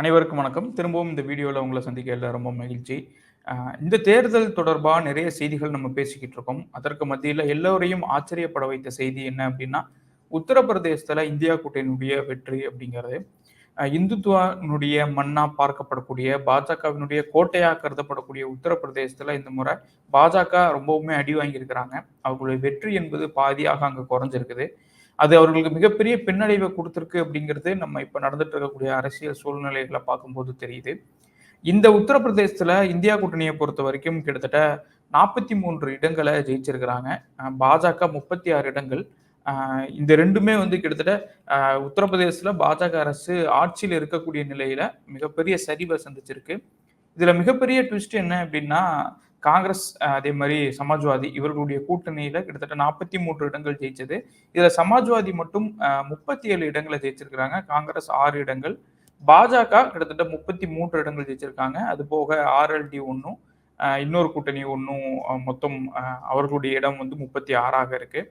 அனைவருக்கும் வணக்கம். திரும்பவும் இந்த வீடியோவில் உங்களை சந்திக்கிறதுல ரொம்ப மகிழ்ச்சி. இந்த தேர்தல் தொடர்பாக நிறைய செய்திகள் நம்ம பேசிக்கிட்டு இருக்கோம். அதற்கு மத்தியில் எல்லோரையும் ஆச்சரியப்பட வைத்த செய்தி என்ன அப்படின்னா உத்தரப்பிரதேசத்தில் இந்தியா கூட்டணியுடைய வெற்றி அப்படிங்கிறது. இந்துத்துவனுடைய மண்ணா பார்க்கப்படக்கூடிய பாஜகவினுடைய கோட்டையாக கருதப்படக்கூடிய உத்தரப்பிரதேசத்தில் இந்த முறை பாஜக ரொம்பவுமே அடி வாங்கியிருக்கிறாங்க. அவர்களுடைய வெற்றி என்பது பாதியாக அங்கே குறைஞ்சிருக்குது. அது அவர்களுக்கு மிகப்பெரிய பின்னடைவை கொடுத்துருக்கு அப்படிங்கிறது நம்ம இப்போ நடந்துட்டு இருக்கக்கூடிய அரசியல் சூழ்நிலைகளை பார்க்கும்போது தெரியுது. இந்த உத்தரப்பிரதேசத்தில் இந்தியா கூட்டணியை பொறுத்த வரைக்கும் கிட்டத்தட்ட நாற்பத்தி மூன்று இடங்களை ஜெயிச்சிருக்கிறாங்க. பாஜக முப்பத்தி ஆறு இடங்கள். இந்த ரெண்டுமே வந்து கிட்டத்தட்ட உத்தரப்பிரதேசத்தில் பாஜக அரசு ஆட்சியில் இருக்கக்கூடிய நிலையில மிகப்பெரிய சரிவை சந்திச்சிருக்கு. இதுல மிகப்பெரிய ட்விஸ்ட் என்ன அப்படின்னா காங்கிரஸ் அதே மாதிரி சமாஜ்வாதி இவர்களுடைய கூட்டணியில கிட்டத்தட்ட நாற்பத்தி மூன்று இடங்கள் ஜெயிச்சது. இதுல சமாஜ்வாதி மட்டும் முப்பத்தி ஏழு இடங்களை ஜெயிச்சிருக்கிறாங்க. காங்கிரஸ் ஆறு இடங்கள். பாஜக கிட்டத்தட்ட முப்பத்தி மூன்று இடங்கள் ஜெயிச்சிருக்காங்க. அது போக ஆர்எல்டி ஒன்றும் இன்னொரு கூட்டணி ஒன்றும் மொத்தம் அவர்களுடைய இடம் வந்து முப்பத்தி ஆறாக இருக்கு.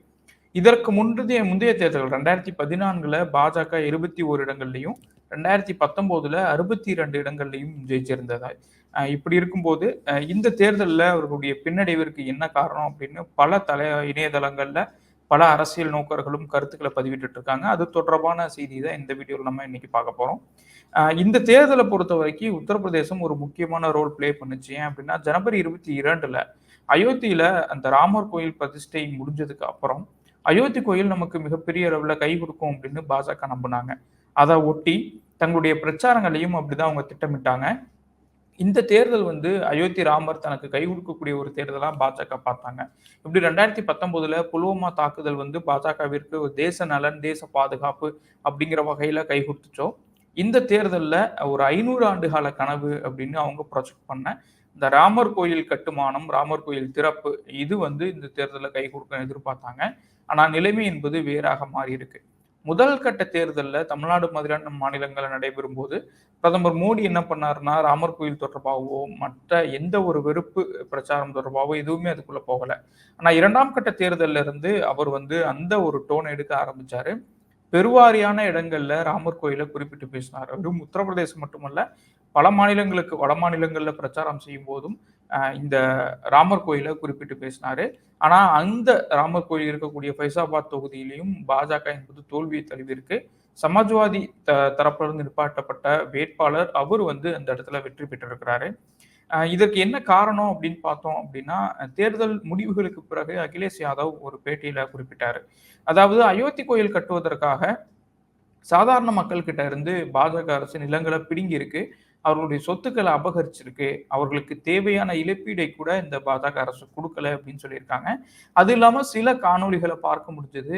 இதற்கு முந்தைய முந்தைய தேர்தல்கள் ரெண்டாயிரத்தி பதினான்குல பாஜக இருபத்தி ஓரு இடங்கள்லையும் ரெண்டாயிரத்தி பத்தொன்பதுல அறுபத்தி இரண்டு இடங்கள்லையும் ஜெயிச்சிருந்ததா இப்படி இருக்கும்போது இந்த தேர்தலில் அவர்களுடைய பின்னடைவிற்கு என்ன காரணம் அப்படின்னு பல தலை இணையதளங்களில் பல அரசியல் நோக்கர்களும் கருத்துக்களை பதிவிட்டு இருக்காங்க அது தொடர்பான செய்தி தான் இந்த வீடியோவில் நம்ம இன்னைக்கு பார்க்க போகிறோம் இந்த தேர்தலை பொறுத்த வரைக்கும் உத்தரப்பிரதேசம் ஒரு முக்கியமான ரோல் ப்ளே பண்ணுச்சு. ஏன் அப்படின்னா ஜனவரி இருபத்தி இரண்டுல அயோத்தியில அந்த ராமர் கோயில் பிரதிஷ்டை முடிஞ்சதுக்கு அப்புறம் அயோத்தி கோயில் நமக்கு மிகப்பெரிய அளவில் கை கொடுக்கும் அப்படின்னு பாஜக நம்பினாங்க. அதை ஒட்டி தங்களுடைய பிரச்சாரங்களையும் அப்படிதான் அவங்க திட்டமிட்டாங்க. இந்த தேர்தல் வந்து அயோத்தி ராமர் தனக்கு கை கொடுக்கக்கூடிய ஒரு தேர்தலாக பாஜக பார்த்தாங்க. இப்படி ரெண்டாயிரத்தி பத்தொன்பதுல புல்வாமா தாக்குதல் வந்து பாஜகவிற்கு ஒரு தேச நலன் தேச பாதுகாப்பு அப்படிங்கிற வகையில கை கொடுத்துச்சோ. இந்த தேர்தலில் ஒரு ஐநூறு ஆண்டு கால கனவு அப்படின்னு அவங்க ப்ரொஜெக்ட் பண்ண இந்த ராமர் கோயில் கட்டுமானம் ராமர் கோயில் திறப்பு இது வந்து இந்த தேர்தலில் கை கொடுக்க எதிர்பார்த்தாங்க. ஆனால் நிலைமை என்பது வேறாக மாறி இருக்கு முதல் கட்ட தேர்தலில் தமிழ்நாடு மாதிரியான மாநிலங்களில் நடைபெறும் போது பிரதமர் மோடி என்ன பண்ணாருன்னா ராமர் கோயில் தொடர்பாகவோ மற்ற எந்த ஒரு வெறுப்பு பிரச்சாரம் தொடர்பாகவோ எதுவுமே அதுக்குள்ள போகல. ஆனால் இரண்டாம் கட்ட தேர்தலில் இருந்து அவர் வந்து அந்த ஒரு டோனை எடுக்க ஆரம்பிச்சாரு. பெருவாரியான இடங்கள்ல ராமர் கோயிலை குறிப்பிட்டு பேசினார். வெறும் உத்தரப்பிரதேசம் மட்டுமல்ல பல மாநிலங்களுக்கு வட மாநிலங்களில் பிரச்சாரம் செய்யும் போதும் இந்த ராமர் கோயிலை குறிப்பிட்டு பேசினாரு. ஆனா அந்த ராமர் கோயில் இருக்கக்கூடிய ஃபைசாபாத் தொகுதியிலையும் பாஜக என்பது தோல்வியை தழுவிருக்கு சமாஜ்வாதி த தரப்பிலிருந்து நிற்பாட்டப்பட்ட வேட்பாளர் அவர் வந்து அந்த இடத்துல வெற்றி பெற்றிருக்கிறாரு. இதற்கு என்ன காரணம் அப்படின்னு பார்த்தோம் அப்படின்னா தேர்தல் முடிவுகளுக்கு பிறகு அகிலேஷ் யாதவ் ஒரு பேட்டியில குறிப்பிட்டாரு. அதாவது அயோத்தி கோயில் கட்டுவதற்காக சாதாரண மக்கள்கிட்ட இருந்து பாஜக அரசு நிலங்களை பிடுங்கி இருக்கு அவர்களுடைய சொத்துக்களை அபகரிச்சிருக்கு. அவர்களுக்கு தேவையான இழப்பீடை கூட இந்த பாஜக அரசு கொடுக்கல அப்படின்னு சொல்லியிருக்காங்க. அது இல்லாமல் சில காணொளிகளை பார்க்க முடிஞ்சது.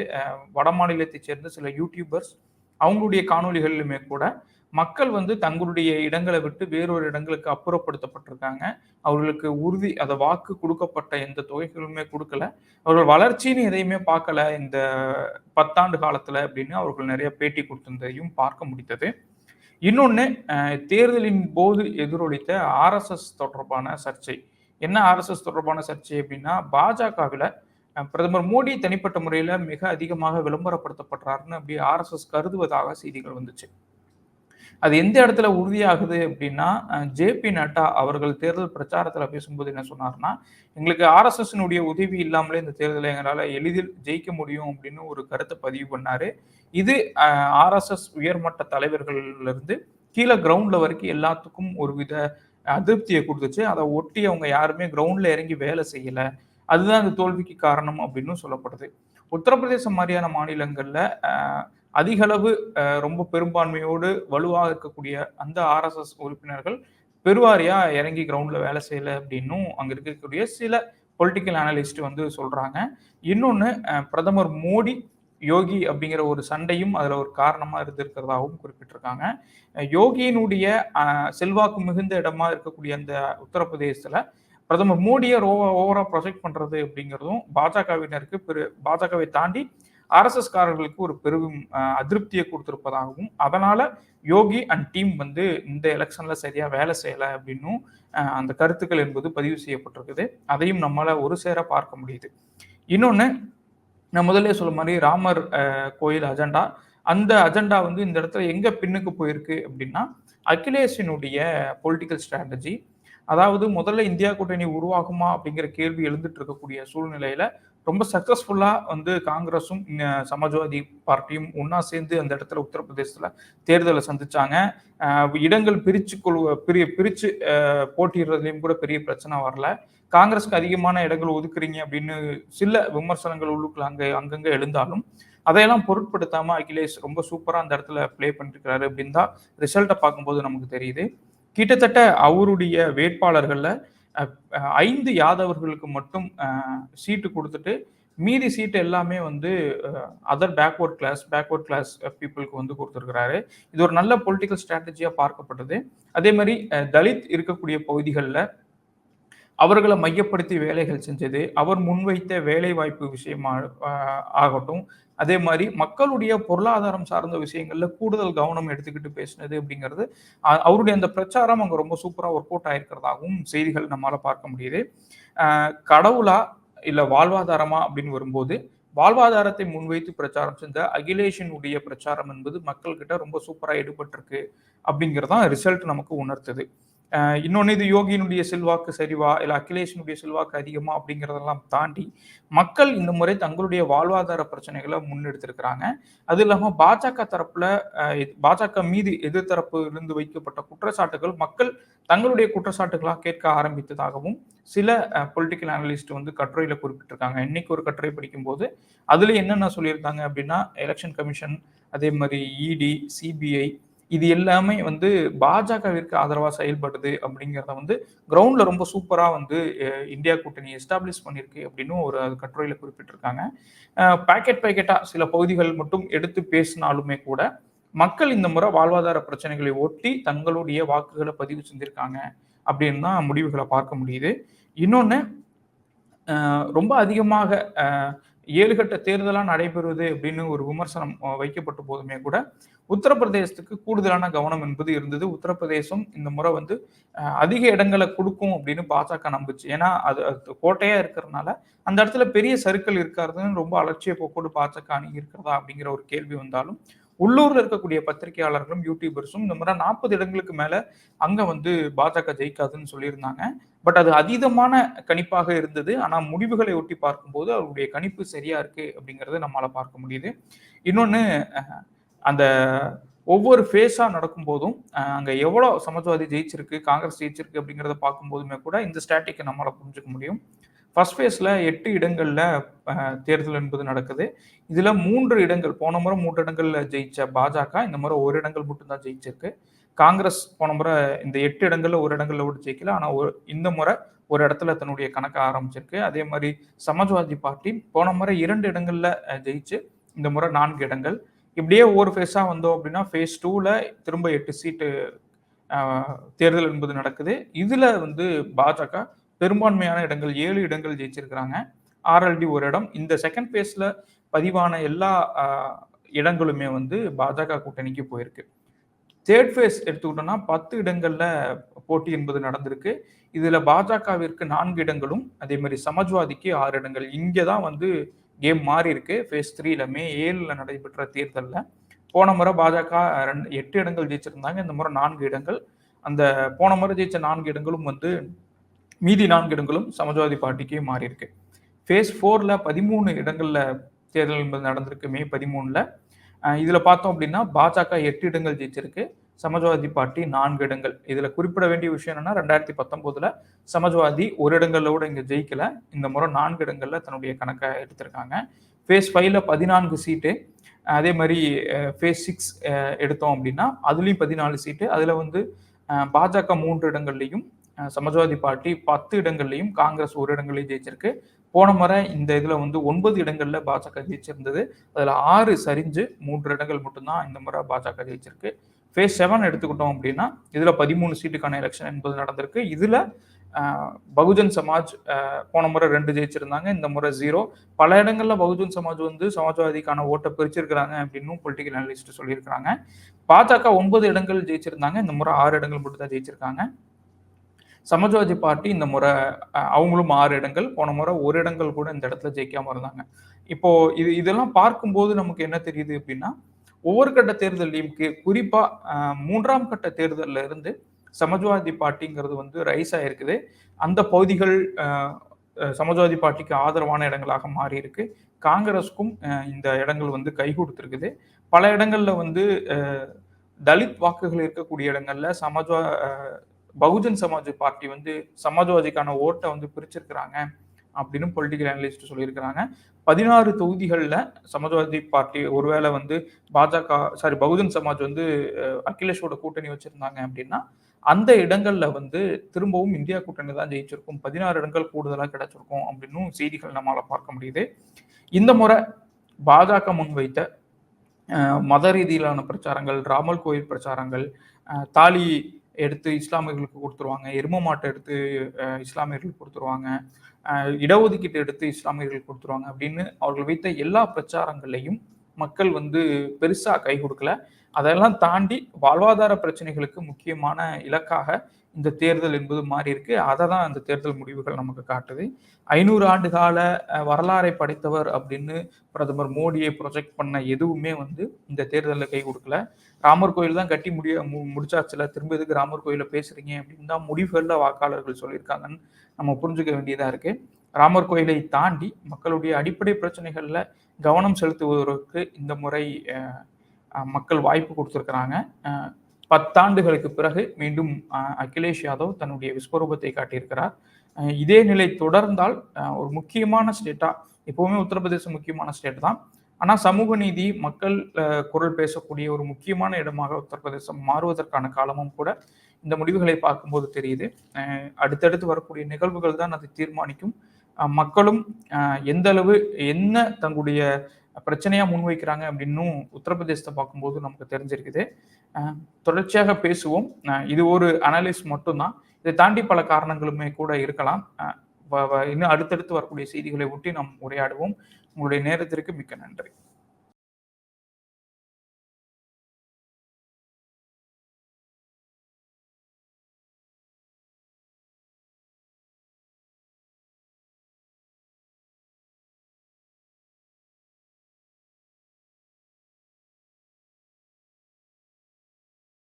வட மாநிலத்தை சேர்ந்த சில யூடியூபர்ஸ் அவங்களுடைய காணொளிகளிலுமே கூட மக்கள் வந்து தங்களுடைய இடங்களை விட்டு வேறொரு இடங்களுக்கு அப்புறப்படுத்தப்பட்டிருக்காங்க. அவர்களுக்கு உறுதி அதை வாக்கு கொடுக்கப்பட்ட எந்த தொகைகளுமே கொடுக்கல. அவர்கள் வளர்ச்சின்னு எதையுமே பார்க்கல. இந்த பத்தாண்டு காலத்துல அப்படின்னு அவர்கள் நிறைய பேட்டி கொடுத்திருந்ததையும் பார்க்க முடித்தது இன்னொன்று தேர்தலின் போது எதிரொலித்த ஆர்எஸ்எஸ் தொடர்பான சர்ச்சை. என்ன ஆர்எஸ்எஸ் தொடர்பான சர்ச்சை அப்படின்னா பாஜகவில் பிரதமர் மோடி தனிப்பட்ட முறையில் மிக அதிகமாக விளம்பரப்படுத்தப்படுறாருன்னு அப்படி ஆர்எஸ்எஸ் கருதுவதாக செய்திகள் வந்துச்சு. அது எந்த இடத்துல உறுதியாகுது அப்படின்னா ஜேபி நட்டா அவர்கள் தேர்தல் பிரச்சாரத்தில் பேசும்போது என்ன சொன்னார்னா எங்களுக்கு ஆர்எஸ்எஸ்னுடைய உதவி இல்லாமலே இந்த தேர்தலை எங்களால் எளிதில் ஜெயிக்க முடியும் அப்படின்னு ஒரு கருத்தை பதிவு பண்ணார். இது ஆர்எஸ்எஸ் உயர்மட்ட தலைவர்கள்லேருந்து கீழே கிரவுண்டில் வரைக்கும் எல்லாத்துக்கும் ஒரு வித அதிருப்தியை கொடுத்துச்சு. அதை ஒட்டி அவங்க யாருமே கிரவுண்டில் இறங்கி வேலை செய்யலை. அதுதான் இந்த தோல்விக்கு காரணம் அப்படின்னு சொல்லப்படுது. உத்தரப்பிரதேசம் மாதிரியான மாநிலங்களில் அதிக அளவு ரொம்ப பெரும்பான்மையோடு வலுவாக இருக்கக்கூடிய அந்த ஆர்எஸ்எஸ் உறுப்பினர்கள் பெருவாரியா இறங்கி கிரவுண்ட்ல வேலை செய்யல அப்படின்னும் அங்க இருக்கக்கூடிய சில பொலிட்டிக்கல் அனலிஸ்ட் வந்து சொல்றாங்க. இன்னொன்னு பிரதமர் மோடி யோகி அப்படிங்கிற ஒரு சண்டையும் அதுல ஒரு காரணமா இருந்திருக்கிறதாகவும் குறிப்பிட்டிருக்காங்க. யோகியினுடைய செல்வாக்கு மிகுந்த இடமா இருக்கக்கூடிய அந்த உத்தரப்பிரதேசத்துல பிரதமர் மோடியை ஓவரா ப்ரொஜெக்ட் பண்றது அப்படிங்கிறதும் பாஜகவினருக்கு பெரு பாஜகவை தாண்டி ஆர்எஸ்எஸ்காரர்களுக்கு ஒரு பெரும் அதிருப்தியை கொடுத்திருப்பதாகவும் அதனால யோகி அண்ட் டீம் வந்து இந்த எலெக்ஷன்ல சரியா வேலை செய்யல அப்படின்னும் அந்த கருத்துக்கள் என்பது பதிவு செய்யப்பட்டிருக்குது. அதையும் நம்மளால ஒரு சேர பார்க்க முடியுது. இன்னொன்னு நான் முதல்ல சொல்ல மாதிரி ராமர் கோயில் அஜெண்டா அந்த அஜெண்டா வந்து இந்த இடத்துல எங்க பின்னுக்கு போயிருக்கு அப்படின்னா அகிலேஷினுடைய பொலிட்டிக்கல் ஸ்ட்ராட்டஜி அதாவது முதல்ல இந்தியா கூட்டணி உருவாகுமா அப்படிங்கிற கேள்வி எழுந்துட்டு இருக்கக்கூடிய சூழ்நிலையில ரொம்ப சக்ஸஸ்ஃபுல்லாக வந்து காங்கிரஸும் சமாஜ்வாதி பார்ட்டியும் ஒன்றா சேர்ந்து அந்த இடத்துல உத்தரப்பிரதேசத்தில் தேர்தலை சந்திச்சாங்க. இடங்கள் பிரித்து கொள்வ பிரி பிரிச்சு போட்டிடுறதுலயும் கூட பெரிய பிரச்சனை வரல. காங்கிரஸ்க்கு அதிகமான இடங்கள் ஒதுக்குறீங்க அப்படின்னு சில விமர்சனங்கள் உள்ளுக்குள்ள அங்கே அங்கங்கே எழுந்தாலும் அதையெல்லாம் பொருட்படுத்தாம அகிலேஷ் ரொம்ப சூப்பராக அந்த இடத்துல ப்ளே பண்ணிருக்கிறாரு அப்படின்னு தான் ரிசல்ட்டை பார்க்கும்போது நமக்கு தெரியுது. கிட்டத்தட்ட அவருடைய வேட்பாளர்களில் ஐந்து யாதவர்களுக்கு மட்டும் சீட்டு கொடுத்துட்டு மீதி சீட்டு எல்லாமே வந்து other backward class backward class பீப்புளுக்கு வந்து கொடுத்துருக்கிறாரு. இது ஒரு நல்ல பொலிட்டிக்கல் ஸ்ட்ராட்டஜியாக பார்க்கப்பட்டது. அதே மாதிரி தலித் இருக்கக்கூடிய பகுதிகளில் அவர்களை மையப்படுத்தி வேலைகள் செஞ்சது. அவர் முன்வைத்த வேலை வாய்ப்பு விஷயமா ஆகட்டும். அதே மாதிரி மக்களுடைய பொருளாதாரம் சார்ந்த விஷயங்கள்ல கூடுதல் கவனம் எடுத்துக்கிட்டு பேசினது அப்படிங்கிறது அவருடைய அந்த பிரச்சாரம் அங்க ரொம்ப சூப்பரா ஒர்க் அவுட் ஆயிருக்கிறதாகவும் செய்திகள் நம்மளால பார்க்க முடியுது. கடவுளா இல்ல வாழ்வாதாரமா அப்படின்னு வரும்போது வாழ்வாதாரத்தை முன்வைத்து பிரச்சாரம் செஞ்ச அகிலேஷனுடைய பிரச்சாரம் என்பது மக்கள்கிட்ட ரொம்ப சூப்பராக எடுபட்டிருக்கு அப்படிங்கிறதான் ரிசல்ட் நமக்கு உணர்த்துது. இன்னொன்று இது யோகியினுடைய செல்வாக்கு சரிவா இல்லை அகிலேஷனுடைய செல்வாக்கு அதிகமா அப்படிங்கிறதெல்லாம் தாண்டி மக்கள் இந்த முறை தங்களுடைய வாழ்வாதார பிரச்சனைகளை முன்னெடுத்திருக்கிறாங்க. அது இல்லாமல் பாஜக தரப்புல பாஜக மீது எதிர்த்தரப்பு இருந்து வைக்கப்பட்ட குற்றச்சாட்டுகள் மக்கள் தங்களுடைய குற்றச்சாட்டுகளாக கேட்க ஆரம்பித்ததாகவும் சில பொலிட்டிக்கல் அனலிஸ்ட் வந்து கட்டுரையில குறிப்பிட்டிருக்காங்க. இன்னைக்கு ஒரு கட்டுரை படிக்கும்போது அதுல என்னென்ன சொல்லியிருந்தாங்க அப்படின்னா எலெக்ஷன் கமிஷன் அதே மாதிரி இடி சிபிஐ இது எல்லாமே வந்து பாஜகவிற்கு ஆதரவாக செயல்படுது அப்படிங்கிறத வந்து கிரவுண்டில் ரொம்ப சூப்பராக வந்து இந்தியா கூட்டணி எஸ்டாப்ளிஷ் பண்ணியிருக்கு அப்படின்னு ஒரு கட்டுரையில் குறிப்பிட்டிருக்காங்க. பேக்கெட் பேக்கெட்டாக சில பகுதிகள் மட்டும் எடுத்து பேசினாலுமே கூட மக்கள் இந்த முறை வாழ்வாதார பிரச்சனைகளை ஒட்டி தங்களுடைய வாக்குகளை பதிவு செஞ்சுருக்காங்க அப்படின்னு தான் முடிவுகளை பார்க்க முடியுது. இன்னொன்று ரொம்ப அதிகமாக ஏழு கட்ட தேர்தலாக நடைபெறுவது அப்படின்னு ஒரு விமர்சனம் வைக்கப்பட்ட போதுமே கூட உத்தரப்பிரதேசத்துக்கு கூடுதலான கவனம் என்பது இருந்தது. உத்தரப்பிரதேசம் இந்த முறை வந்து அதிக இடங்களை கொடுக்கும் அப்படின்னு பாஜக நம்புச்சு. ஏன்னா அது கோட்டையா இருக்கிறதுனால அந்த இடத்துல பெரிய சருக்கள் இருக்காருன்னு ரொம்ப அலட்சிய போக்கோடு பாஜக அணி இருக்கிறதா அப்படிங்கிற ஒரு கேள்வி வந்தாலும் உள்ளூர்ல இருக்கக்கூடிய பத்திரிகையாளர்களும் யூடியூபர்ஸும் இந்த முறை நாற்பது இடங்களுக்கு மேல அங்க வந்து பாஜக ஜெயிக்காதுன்னு சொல்லியிருந்தாங்க. பட் அது அதீதமான கணிப்பாக இருந்தது. ஆனால் முடிவுகளை ஒட்டி பார்க்கும்போது அவருடைய கணிப்பு சரியா இருக்கு அப்படிங்கிறத நம்மளால பார்க்க முடியுது. இன்னொன்று அந்த ஒவ்வொரு ஃபேஸாக நடக்கும் போதும் எவ்வளோ சமாஜ்வாதி ஜெயிச்சிருக்கு காங்கிரஸ் ஜெயிச்சிருக்கு அப்படிங்கிறத பார்க்கும்போதுமே கூட இந்த ஸ்டாட்டிக்கை நம்மளால் புரிஞ்சுக்க முடியும். ஃபர்ஸ்ட் ஃபேஸில் எட்டு இடங்களில் தேர்தல் என்பது நடக்குது. இதில் மூன்று இடங்கள் போன முறை மூன்று இடங்களில் ஜெயிச்ச பாஜக இந்த முறை ஒரு இடங்கள் மட்டும்தான் ஜெயிச்சிருக்கு. காங்கிரஸ் போன முறை இந்த எட்டு இடங்கள்ல ஒரு இடங்கள்ல கூட ஜெயிக்கல. ஆனா இந்த முறை ஒரு இடத்துல தன்னுடைய கணக்கை ஆரம்பிச்சிருக்கு. அதே மாதிரி சமாஜ்வாதி பார்ட்டி போன முறை இரண்டு இடங்கள்ல ஜெயிச்சு இந்த முறை நான்கு இடங்கள். இப்படியே ஒவ்வொரு ஃபேஸாக வந்தோம் அப்படின்னா ஃபேஸ் டூவில் திரும்ப எட்டு சீட்டு தேர்தல் என்பது நடக்குது. இதில் வந்து பாஜக பெரும்பான்மையான இடங்கள் ஏழு இடங்கள் ஜெயிச்சிருக்கிறாங்க. ஆர்எல்டி ஒரு இடம். இந்த செகண்ட் ஃபேஸில் பதிவான எல்லா இடங்களுமே வந்து பாஜக கூட்டணிக்கு போயிருக்கு. தேர்ட் ஃபேஸ் எடுத்துக்கிட்டோம்னா பத்து இடங்கள்ல போட்டி என்பது நடந்திருக்கு. இதுல பாஜகவிற்கு நான்கு இடங்களும் அதே மாதிரி சமாஜ்வாதிக்கு ஆறு இடங்கள். இங்கே தான் வந்து கேம் மாறி இருக்கு ஃபேஸ் த்ரீல மே ஏழில் நடைபெற்ற தேர்தலில். போன முறை பாஜக ரெண்டு எட்டு இடங்கள் ஜெயிச்சிருந்தாங்க. இந்த முறை நான்கு இடங்கள். அந்த போன முறை ஜெயிச்ச நான்கு இடங்களும் வந்து மீதி நான்கு இடங்களும் சமாஜ்வாதி பார்ட்டிக்கே மாறி இருக்கு ஃபேஸ் ஃபோர்ல பதிமூணு இடங்கள்ல தேர்தல் என்பது நடந்திருக்கு. மே பதிமூணுல. இதில் பார்த்தோம் அப்படின்னா பாஜக எட்டு இடங்கள் ஜெயிச்சிருக்கு. சமாஜ்வாதி பார்ட்டி நான்கு இடங்கள். இதில் குறிப்பிட வேண்டிய விஷயம் என்னன்னா ரெண்டாயிரத்தி பத்தொம்போதில் சமாஜ்வாதி ஒரு இடங்களோட கூட இங்க ஜெயிக்கல. இந்த முறை நான்கு இடங்களில் தன்னுடைய கணக்கை எடுத்திருக்காங்க. ஃபேஸ் ஃபைவ்ல பதினான்கு சீட்டு. அதே மாதிரி ஃபேஸ் சிக்ஸ் எடுத்தோம் அப்படின்னா அதுலேயும் பதினாலு சீட்டு. அதில் வந்து பாஜக மூன்று இடங்கள்லையும் சமாஜ்வாதி பார்ட்டி பத்து இடங்கள்லையும் காங்கிரஸ் ஒரு இடங்கள்லையும் ஜெயிச்சிருக்கு. போன முறை இந்த இதில் வந்து ஒன்பது இடங்கள்ல பாஜக ஜெயிச்சிருந்தது. அதில் ஆறு சரிஞ்சு மூன்று இடங்கள் மட்டும்தான் இந்த முறை பாஜக ஜெயிச்சிருக்கு. ஃபேஸ் செவன் எடுத்துக்கிட்டோம் அப்படின்னா இதில் பதிமூணு சீட்டுக்கான எலெக்ஷன் என்பது நடந்திருக்கு. இதில் பகுஜன் சமாஜ் போன முறை ரெண்டு ஜெயிச்சிருந்தாங்க இந்த முறை ஜீரோ பல இடங்கள்ல பகுஜன் சமாஜ் வந்து சமாஜ்வாதிக்கான ஓட்டை பிரிச்சிருக்கிறாங்க அப்படின்னு பொலிட்டிக்கல் அனலிஸ்ட் சொல்லியிருக்கிறாங்க. பாஜக ஒன்பது இடங்கள் ஜெயிச்சிருந்தாங்க இந்த முறை ஆறு இடங்கள் மட்டும் தான் ஜெயிச்சிருக்காங்க. சமாஜ்வாதி பார்ட்டி இந்த முறை அவங்களும் ஆறு இடங்கள். போன முறை ஒரு இடங்கள் கூட இந்த இடத்துல ஜெயிக்காம இருந்தாங்க. இப்போ இது இதெல்லாம் பார்க்கும்போது நமக்கு என்ன தெரியுது அப்படின்னா ஒவ்வொரு கட்ட தேர்தலையும் குறிப்பா மூன்றாம் கட்ட தேர்தலில் இருந்து சமாஜ்வாதி பார்ட்டிங்கிறது வந்து ரைஸ் ஆயிருக்குது. அந்த பகுதிகள் சமாஜ்வாதி பார்ட்டிக்கு ஆதரவான இடங்களாக மாறி இருக்கு காங்கிரஸ்க்கும் இந்த இடங்கள் வந்து கை கொடுத்துருக்குது. பல இடங்கள்ல வந்து தலித் வாக்குகள் இருக்கக்கூடிய இடங்கள்ல சமாஜ்வா பகுஜன் சமாஜ் பார்ட்டி வந்து சமாஜ்வாதிக்கான ஓட்டை வந்து பிரிச்சிருக்கிறாங்க அப்படின்னு பொலிட்டிக்கல் அனலிஸ்ட் சொல்லியிருக்கிறாங்க. பதினாறு தொகுதிகளில் சமாஜ்வாதி பார்ட்டி ஒருவேளை வந்து பாஜக சாரி பகுஜன் சமாஜ் வந்து அகிலேஷோட கூட்டணி வச்சிருந்தாங்க அப்படின்னா அந்த இடங்கள்ல வந்து திரும்பவும் இந்தியா கூட்டணி தான் ஜெயிச்சிருக்கும். பதினாறு இடங்கள் கூடுதலாக கிடைச்சிருக்கும் அப்படின்னு செய்திகள் நம்மளால் பார்க்க முடியுது. இந்த முறை பாஜக முன்வைத்த மத ரீதியிலான பிரச்சாரங்கள் ராமல் கோயில் பிரச்சாரங்கள் தாலி எடுத்து இஸ்லாமியர்களுக்கு கொடுத்துருவாங்க. எரும மாட்டை எடுத்து இஸ்லாமியர்களுக்கு கொடுத்துருவாங்க. இடஒதுக்கீட்டு எடுத்து இஸ்லாமியர்களுக்கு கொடுத்துருவாங்க அப்படின்னு அவர்கள் வைத்த எல்லா பிரச்சாரங்களையும் மக்கள் வந்து பெருசாக கை கொடுக்கல. அதெல்லாம் தாண்டி வாழ்வாதார பிரச்சனைகளுக்கு முக்கியமான இலக்காக இந்த தேர்தல் என்பது மாறி இருக்கு அதை தான் அந்த தேர்தல் முடிவுகள் நமக்கு காட்டுது. ஐநூறு ஆண்டு கால வரலாறை படைத்தவர் அப்படின்னு பிரதமர் மோடியை ப்ரொஜெக்ட் பண்ண எதுவுமே வந்து இந்த தேர்தலில் கை கொடுக்கல. ராமர் கோயில் தான் கட்டி முடிய முடிச்சாச்சுல. திரும்ப எதுக்கு ராமர் கோயிலில் பேசுறீங்க அப்படின்னு தான் முடிவுகளில் வாக்காளர்கள் சொல்லியிருக்காங்கன்னு நம்ம புரிஞ்சுக்க வேண்டியதாக இருக்கு. ராமர் கோயிலை தாண்டி மக்களுடைய அடிப்படை பிரச்சனைகளில் கவனம் செலுத்துவதற்கு இந்த முறை மக்கள் வாய்ப்பு கொடுத்துருக்குறாங்க. பத்தாண்டுகளுக்கு பிறகு மீண்டும் அகிலேஷ் யாதவ் தன்னுடைய விஸ்வரூபத்தை காட்டியிருக்கிறார். இதே நிலை தொடர்ந்தால் ஒரு முக்கியமான ஸ்டேட்டா எப்பவுமே உத்தரப்பிரதேசம் முக்கியமான ஸ்டேட் தான். ஆனால் சமூக நீதி மக்கள் குரல் பேசக்கூடிய ஒரு முக்கியமான இடமாக உத்தரப்பிரதேசம் மாறுவதற்கான காலமும் கூட இந்த முடிவுகளை பார்க்கும்போது தெரியுது. அடுத்தடுத்து வரக்கூடிய நிகழ்வுகள் தான் அதை தீர்மானிக்கும். மக்களும் எந்த அளவு என்ன தங்களுடைய பிரச்சனையா முன்வைக்கிறாங்க அப்படின்னும் உத்தரப்பிரதேசத்தை பார்க்கும்போது நமக்கு தெரிஞ்சிருக்குது. தொடர்ச்சியாக பேசுவோம். இது ஒரு அனலிஸ் மட்டும்தான். இதை தாண்டி பல காரணங்களுமே கூட இருக்கலாம். இன்னும் அடுத்தடுத்து வரக்கூடிய செய்திகளை ஒட்டி நாம் உரையாடுவோம். உங்களுடைய நேரத்திற்கு மிக்க நன்றி.